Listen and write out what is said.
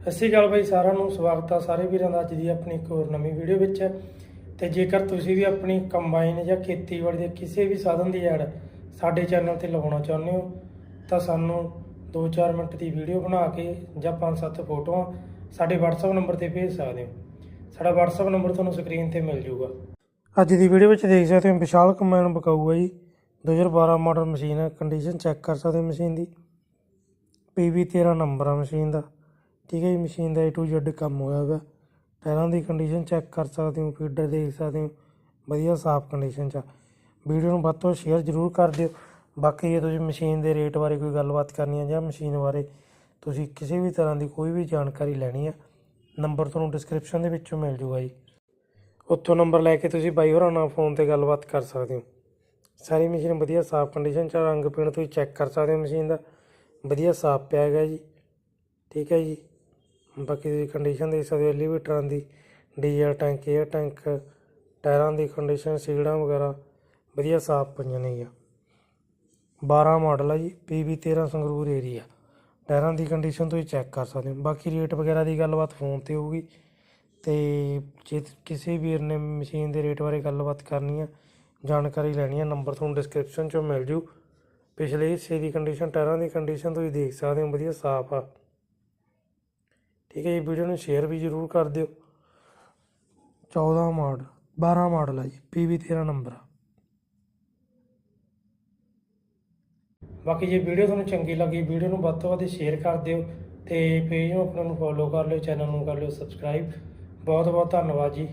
ਸਤਿ ਸ਼੍ਰੀ ਅਕਾਲ ਬਾਈ, ਸਾਰਿਆਂ ਨੂੰ ਸਵਾਗਤ ਆ ਸਾਰੇ ਵੀਰਾਂ ਦਾ ਅੱਜ ਦੀ ਆਪਣੀ ਇੱਕ ਹੋਰ ਨਵੀਂ ਵੀਡੀਓ ਵਿੱਚ। ਤੇ ਜੇਕਰ ਤੁਸੀਂ ਵੀ ਆਪਣੀ ਕੰਬਾਈਨ ਜਾਂ ਖੇਤੀਬਾੜੀ ਦੇ ਕਿਸੇ ਵੀ ਸਾਧਨ ਦੀ ਐਡ ਸਾਡੇ ਚੈਨਲ ਤੇ ਲਗਾਉਣਾ ਚਾਹੁੰਦੇ ਹੋ, ਤਾਂ ਸਾਨੂੰ 2-4 ਮਿੰਟ ਦੀ ਵੀਡੀਓ ਬਣਾ ਕੇ ਜਾਂ 5-7 ਫੋਟੋਆਂ ਸਾਡੇ WhatsApp ਨੰਬਰ ਤੇ ਭੇਜ ਸਕਦੇ ਹੋ। ਸਾਡਾ WhatsApp ਨੰਬਰ ਤੁਹਾਨੂੰ ਸਕਰੀਨ ਤੇ ਮਿਲ ਜਾਊਗਾ। ਅੱਜ ਦੀ ਵੀਡੀਓ ਵਿੱਚ ਦੇਖ ਸਕਦੇ ਹੋ ਵਿਸ਼ਾਲ ਕੰਬਾਈਨ ਬਕਾਊ ਹੈ ਜੀ। 2012 ਮਾਡਲ ਮਸ਼ੀਨ ਹੈ ਕੰਡੀਸ਼ਨ ਚੈੱਕ ਕਰ ਸਕਦੇ ਮਸ਼ੀਨ ਦੀ। PV 13 ਨੰਬਰ ਆ ਮਸ਼ੀਨ ਦਾ। ਠੀਕ ਹੈ ਜੀ ਮਸ਼ੀਨ ਦਾ A to Z ਕੰਮ ਹੋਇਆ ਹੋਇਆ ਟਾਇਰਾਂ ਦੀ ਕੰਡੀਸ਼ਨ ਚੈੱਕ ਕਰ ਸਕਦੇ ਹੋ ਫੀਡਰ ਦੇਖ ਸਕਦੇ ਹੋ ਵਧੀਆ ਸਾਫ਼ ਕੰਡੀਸ਼ਨ 'ਚ ਆ। ਵੀਡੀਓ ਨੂੰ ਵੱਧ ਤੋਂ ਸ਼ੇਅਰ ਜ਼ਰੂਰ ਕਰ ਦਿਓ। ਬਾਕੀ ਜੇ ਤੁਸੀਂ ਮਸ਼ੀਨ ਦੇ ਰੇਟ ਬਾਰੇ ਕੋਈ ਗੱਲਬਾਤ ਕਰਨੀ ਹੈ ਜਾਂ ਮਸ਼ੀਨ ਬਾਰੇ ਤੁਸੀਂ ਕਿਸੇ ਵੀ ਤਰ੍ਹਾਂ ਦੀ ਕੋਈ ਵੀ ਜਾਣਕਾਰੀ ਲੈਣੀ ਹੈ ਨੰਬਰ ਤੁਹਾਨੂੰ ਡਿਸਕ੍ਰਿਪਸ਼ਨ ਦੇ ਵਿੱਚੋਂ ਮਿਲ ਜੂਗਾ ਜੀ। ਉੱਥੋਂ ਨੰਬਰ ਲੈ ਕੇ ਤੁਸੀਂ ਬਾਈ ਹੋਰਾਂ ਨਾਲ ਫੋਨ ਤੇ ਗੱਲਬਾਤ ਕਰ ਸਕਦੇ ਹੋ। ਸਾਰੀ ਮਸ਼ੀਨ ਵਧੀਆ ਸਾਫ਼ ਕੰਡੀਸ਼ਨ 'ਚ ਆ, ਰੰਗ ਪੀਣ ਤੁਸੀਂ ਚੈੱਕ ਕਰ ਸਕਦੇ ਹੋ ਮਸ਼ੀਨ ਦਾ। ਵਧੀਆ ਸਾਫ਼ ਪਿਆ ਹੈਗਾ ਜੀ। ਠੀਕ ਹੈ ਜੀ। ਬਾਕੀ ਦੀ ਕੰਡੀਸ਼ਨ ਦੇਖ ਸਕਦੇ ਹੋ ਐਲੀਵੇਟਰਾਂ ਦੀ ਡੀਜ਼ਲ ਟੈਂਕ 에ਅਰ ਟੈਂਕ ਟਾਇਰਾਂ ਦੀ ਕੰਡੀਸ਼ਨ ਸੀੜਾਂ ਵਗੈਰਾ, ਵਧੀਆ ਸਾਫ਼ ਪਈਆਂ ਨੇ ਜੀ। 12 ਮਾਡਲ ਆ ਜੀ PV 13 ਸੰਗਰੂਰ ਏਰੀਆ ਟਾਇਰਾਂ ਦੀ ਕੰਡੀਸ਼ਨ ਤੁਸੀਂ ਚੈੱਕ ਕਰ ਸਕਦੇ ਹੋ। ਬਾਕੀ ਰੇਟ ਵਗੈਰਾ ਦੀ ਗੱਲਬਾਤ ਫੋਨ ਤੇ ਹੋਊਗੀ। ਤੇ ਜੇ ਕਿਸੇ ਵੀਰ ਨੇ ਮਸ਼ੀਨ ਦੇ ਰੇਟ ਬਾਰੇ ਗੱਲਬਾਤ ਕਰਨੀ ਆ, ਜਾਣਕਾਰੀ ਲੈਣੀ ਆ ਨੰਬਰ ਤੁਹਾਨੂੰ ਡਿਸਕ੍ਰਿਪਸ਼ਨ 'ਚੋਂ ਮਿਲ ਜੂ। ਪਿਛਲੇ ਹਿੱਸੇ ਦੀ ਕੰਡੀਸ਼ਨ ਟਾਇਰਾਂ ਦੀ ਕੰਡੀਸ਼ਨ ਤੁਸੀਂ ਦੇਖ ਸਕਦੇ ਹੋ, ਵਧੀਆ ਸਾਫ਼ ਆ। ਠੀਕ ਹੈ ਜੀ, ਵੀਡੀਓ ਨੂੰ ਸ਼ੇਅਰ ਵੀ ਜ਼ਰੂਰ ਕਰ ਦਿਓ। 14 ਮਾਡਲ 12 ਮਾਡਲ ਹੈ ਜੀ PV 13 ਨੰਬਰ ਆ। ਬਾਕੀ ਜੇ ਵੀਡੀਓ ਤੁਹਾਨੂੰ ਚੰਗੀ ਲੱਗੀ, ਵੀਡੀਓ ਨੂੰ ਵੱਧ ਤੋਂ ਵੱਧ ਸ਼ੇਅਰ ਕਰ ਦਿਓ ਤੇ ਪੇਜ ਨੂੰ ਆਪਣਾ ਨੂੰ ਫੋਲੋ ਕਰ ਲਿਓ ਚੈਨਲ ਨੂੰ ਕਰ ਲਿਓ ਸਬਸਕ੍ਰਾਈਬ ਬਹੁਤ ਬਹੁਤ ਧੰਨਵਾਦ ਜੀ।